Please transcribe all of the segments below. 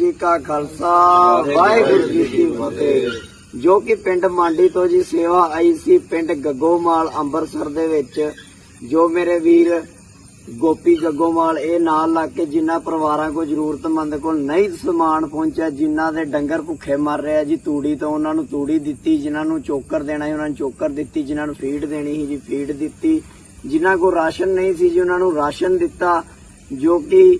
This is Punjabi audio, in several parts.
ਜੀ ਕਾ ਖਾਲਸਾ, ਵਾਹਿਗੁਰੂ ਜੀ ਕੀ ਫਤਿਹ। ਜੋ ਕਿ ਪਿੰਡ ਮਾਂਡੀ ਤੋਂ ਜੀ ਸੇਵਾ ਆਈ ਸੀ, ਪਿੰਡ ਗੱਗੋਮਾਲ ਅੰਮ੍ਰਿਤਸਰ ਦੇ ਵਿੱਚ। ਜੋ ਮੇਰੇ ਵੀਰ ਗੋਪੀ ਗੱਗੋਮਾਲ, ਇਹ ਨਾਲ ਲੱਗ ਕੇ ਜਿਨ੍ਹਾਂ ਪਰਿਵਾਰਾਂ ਕੋ ਜ਼ਰੂਰਤਮੰਦ ਕੋਲ ਨਹੀਂ ਸਮਾਨ ਪਹੁੰਚਿਆ, ਜਿਨ੍ਹਾਂ ਦੇ ਡੰਗਰ ਭੁੱਖੇ ਮਰ ਰਿਹਾ ਜੀ, ਤੂੜੀ ਤੋਂ ਉਹਨਾਂ ਨੂੰ ਤੂੜੀ ਦਿੱਤੀ, ਜਿਨ੍ਹਾਂ ਨੂੰ ਚੋਕਰ ਦੇਣਾ ਸੀ, ਉਹਨਾਂ ਨੂੰ ਚੋਕਰ ਦਿੱਤੀ, ਜਿਨ੍ਹਾਂ ਨੂੰ ਫੀਡ ਦੇਣੀ ਸੀ ਜੀ, ਫੀਡ ਦਿੱਤੀ। ਜਿਨ੍ਹਾਂ ਕੋ ਰਾਸ਼ਨ ਨਹੀਂ ਸੀ ਜੀ, ਉਹਨਾਂ ਨੂੰ ਰਾਸ਼ਨ ਦਿੱਤਾ, ਜੋ ਕਿ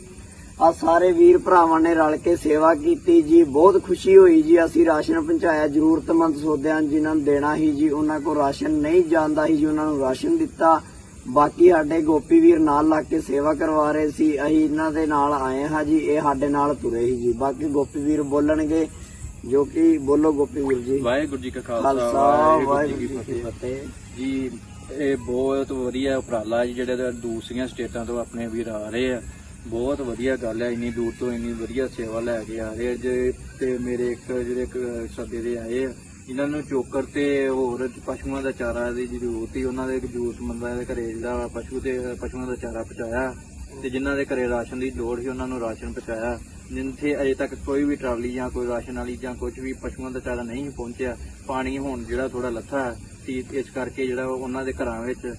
ਆ ਸਾਰੇ ਵੀਰ ਭਰਾਵਾਂ ਨੇ ਰਲ ਕੇ ਸੇਵਾ ਕੀਤੀ ਜੀ ਬਹੁਤ ਖੁਸ਼ੀ ਹੋਈ ਜੀ। ਅਸੀਂ ਰਾਸ਼ਨ ਪਹੁੰਚਾਇਆ ਜ਼ਰੂਰਤਮੰਦ ਸੋਦਿਆਂ ਜਿਨ੍ਹਾਂ ਨੂੰ ਦੇਣਾ ਸੀ ਜੀ ਉਹਨਾਂ ਕੋਲ ਰਾਸ਼ਨ ਨਹੀਂ ਜਾਂਦਾ ਸੀ ਜੀ ਉਹਨਾਂ ਨੂੰ ਰਾਸ਼ਨ ਦਿੱਤਾ। ਬਾਕੀ ਸਾਡੇ ਗੋਪੀ ਵੀਰ ਨਾਲ ਲੱਗ ਕੇ ਸੇਵਾ ਕਰਵਾ ਰਹੇ ਸੀ ਅਸੀਂ ਇਹਨਾਂ ਦੇ ਨਾਲ ਆਏ ਹਾਂ ਜੀ ਇਹ ਸਾਡੇ ਨਾਲ ਤੁਰੇ ਸੀ ਜੀ। ਬਾਕੀ ਗੋਪੀ ਵੀਰ ਬੋਲਣਗੇ ਜੋ ਕਿ ਬੋਲੋ ਗੋਪੀ ਵੀਰ ਜੀ। ਵਾਹਿਗੁਰੂ ਜੀ ਕਾ ਖਾਲਸਾ ਵਾਹਿਗੁਰੂ ਜੀ ਕੀ ਕੀ ਫਤਿਹ। ਜੀ ਇਹ ਬਹੁਤ ਵਧੀਆ ਉਪਰਾਲਾ ਜੀ ਜਿਹੜੇ ਦੂਸਰੀਆਂ ਸਟੇਟਾਂ ਤੋਂ ਆਪਣੇ ਵੀਰ ਆ ਰਹੇ ਆ। ਬਹੁਤ ਵਧੀਆ ਗੱਲ ਹੈ, ਇੰਨੀ ਦੂਰ ਤੋਂ ਇੰਨੀ ਵਧੀਆ ਸੇਵਾ ਲੈ ਕੇ ਆ ਰਹੇ ਆ। ਜੇ ਤੇ ਮੇਰੇ ਇੱਕ ਜਿਹੜੇ ਸੱਦੇ ਦੇ ਆਏ ਆ, ਇਹਨਾਂ ਨੂੰ ਚੋਕਰ ਤੇ ਹੋਰ ਪਸ਼ੂਆਂ ਦਾ ਚਾਰਾ ਦੀ ਜ਼ਰੂਰਤ ਸੀ, ਉਹਨਾਂ ਦੇ ਜ਼ਰੂਰਤਮੰਦਾਂ ਦੇ ਘਰੇ ਜਿਹੜਾ ਪਸ਼ੂ ਤੇ ਪਸ਼ੂਆਂ ਦਾ ਚਾਰਾ ਪਹੁੰਚਾਇਆ ਤੇ ਜਿਨ੍ਹਾਂ ਦੇ ਘਰੇ ਰਾਸ਼ਨ ਦੀ ਲੋੜ ਸੀ, ਉਹਨਾਂ ਨੂੰ ਰਾਸ਼ਨ ਪਹੁੰਚਾਇਆ, ਜਿੱਥੇ ਅਜੇ ਤੱਕ ਕੋਈ ਵੀ ਟਰਾਲੀ ਜਾਂ ਕੋਈ ਰਾਸ਼ਨ ਵਾਲੀ ਜਾਂ ਕੁਝ ਵੀ ਪਸ਼ੂਆਂ ਦਾ ਚਾਰਾ ਨਹੀਂ ਪਹੁੰਚਿਆ। ਪਾਣੀ ਹੁਣ ਜਿਹੜਾ ਥੋੜਾ ਲੱਥਾ ਸੀ ਇਸ ਕਰਕੇ ਜਿਹੜਾ ਉਹਨਾਂ ਦੇ ਘਰਾਂ ਵਿੱਚ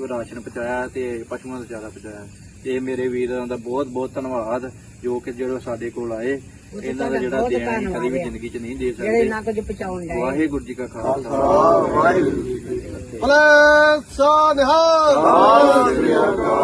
ਰਾਸ਼ਨ ਪਹੁੰਚਾਇਆ ਤੇ ਪਸ਼ੂਆਂ ਦਾ ਚਾਰਾ ਪਹੁੰਚਾਇਆ। ਤੇ ਮੇਰੇ ਵੀਰਾਂ ਦਾ ਬਹੁਤ ਬਹੁਤ ਧੰਨਵਾਦ ਜੋ ਕਿ ਜਿਹੜੇ ਸਾਡੇ ਕੋਲ ਆਏ ਇਹਨਾਂ ਦਾ ਜਿਹੜਾ ਦੇਣ ਕਦੀ ਵੀ ਜ਼ਿੰਦਗੀ 'ਚ ਨਹੀਂ ਦੇ ਜਿਹੜੇ ਨਾ ਸਕਦੇ ਕੁਝ ਪਹੁੰਚਾਉਣ ਦਾ ਵਾਹਿਗੁਰੂ ਜੀ ਕਾ ਖਾਲਸਾ। ਵਾਹਿਗੁਰੂ ਜੀ ਕੀ ਫਤਿਹ। ਭਲੇ ਸ੍ਰੀ ਅਕਾਲ